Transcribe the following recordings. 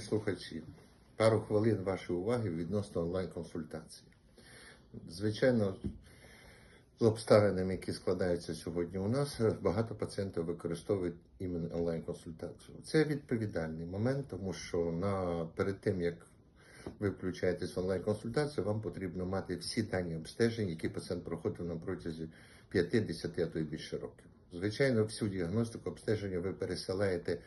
Слухачі, пару хвилин вашої уваги відносно онлайн-консультації. Звичайно, з обставинами, які складаються сьогодні у нас, багато пацієнтів використовують іменно онлайн-консультацію. Це відповідальний момент, тому що на, перед тим, як ви включаєтесь в онлайн-консультацію, вам потрібно мати всі дані обстежень, які пацієнт проходив на протязі 5-10, а то й більше років. Звичайно, всю діагностику обстеження ви пересилаєте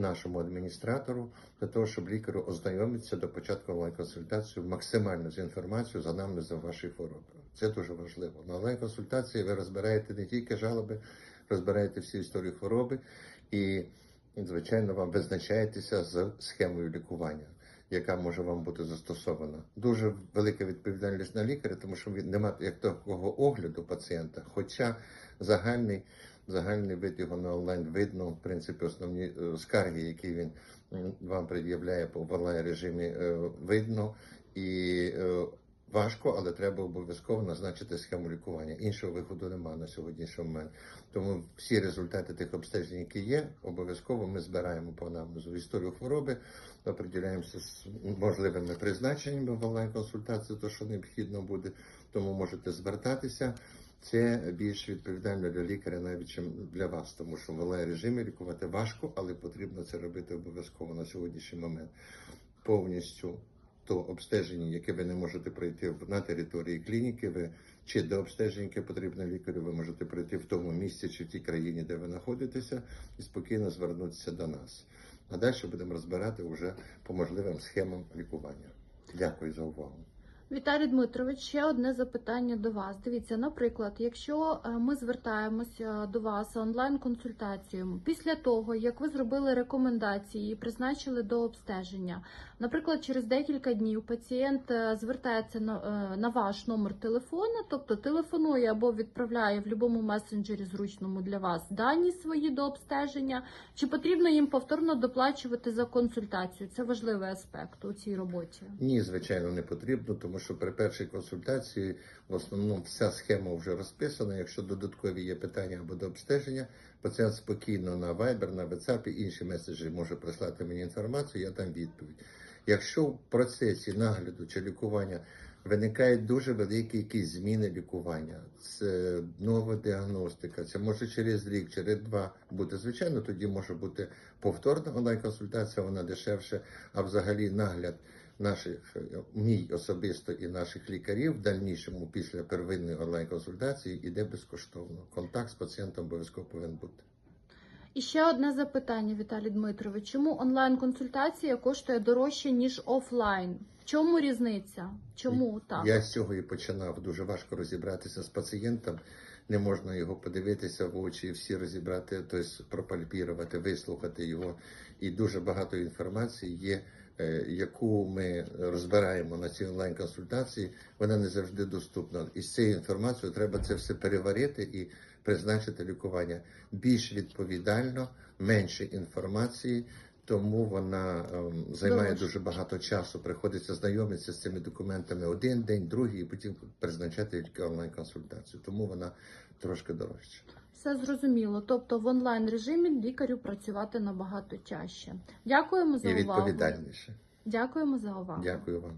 нашому адміністратору для того, щоб лікарю ознайомитися до початку онлайн-консультації максимально з інформацією з анамнезом вашої хвороби. Це дуже важливо. На онлайн-консультації ви розбираєте не тільки жалоби, розбираєте всі історії хвороби і, звичайно, вам визначаєтеся з схемою лікування. Яка може вам бути застосована, дуже велика відповідальність на лікаря, тому що він немає як такого огляду пацієнта. Хоча загальний загальний вид його на онлайн видно, в принципі, основні е, скарги, які він вам пред'являє по онлайн режимі, е, видно і е, важко, але треба обов'язково назначити схему лікування. Іншого виходу немає на сьогоднішній момент. Тому всі результати тих обстежень, які є, обов'язково ми збираємо по анамнезу історію хвороби, определяємося з можливими призначеннями в онлайн-консультації, то що необхідно буде, тому можете звертатися. Це більш відповідально для лікаря, навіть чим для вас, тому що в онлайн режимі лікувати важко, але потрібно це робити обов'язково на сьогоднішній момент. Повністю то обстеження, яке ви не можете пройти на території клініки, ви чи до обстеження, яке потрібно лікарю, ви можете пройти в тому місці чи в тій країні, де ви знаходитеся, і спокійно звернутися до нас. А далі будемо розбирати вже по можливим схемам лікування. Дякую за увагу. Віталій Дмитрович, ще одне запитання до вас. Дивіться, наприклад, якщо е, ми звертаємося до вас онлайн-консультацією після того, як ви зробили рекомендації і призначили до обстеження, наприклад, через декілька днів пацієнт е, звертається е, на ваш номер телефона, тобто телефонує або відправляє в будь-якому месенджері зручному для вас дані свої до обстеження, чи потрібно їм повторно доплачувати за консультацію? Це важливий аспект у цій роботі. Ні, звичайно, не потрібно, тому що при першій консультації в основному вся схема вже розписана. Якщо додаткові є питання або до обстеження, пацієнт спокійно на Viber, на WhatsApp, інші меседжі може прислати мені інформацію, я дам відповідь. Якщо в процесі нагляду чи лікування виникають дуже великі якісь зміни лікування, це нова діагностика, це може через рік, через два бути. Звичайно, тоді може бути повторна онлайн-консультація, вона дешевше, а взагалі нагляд наших е, мій особисто і наших лікарів в дальнішому після первинної онлайн-консультації іде безкоштовно. Контакт з пацієнтом обов'язково повинен бути. І ще одне запитання, Віталій Дмитрович. Чому онлайн-консультація коштує дорожче, ніж офлайн? В чому різниця? Чому так? Я з цього і починав. Дуже важко розібратися з пацієнтом. Не можна його подивитися в очі, всі розібрати, тобто пропальпірувати, вислухати його. І дуже багато інформації є, е, яку ми розбираємо на цій онлайн-консультації. Вона не завжди доступна. І з цією інформацією треба це все переварити і призначити лікування більш відповідально, менше інформації. Тому вона ем, займає Дорожче. дуже багато часу. Приходиться знайомитися з цими документами один день, другий, і потім призначати онлайн-консультацію. Тому вона трошки дорожча. Все зрозуміло. Тобто в онлайн режимі лікарю працювати набагато чаще. Дякуємо за І увагу. відповідальніше. Дякуємо за увагу. Дякую вам.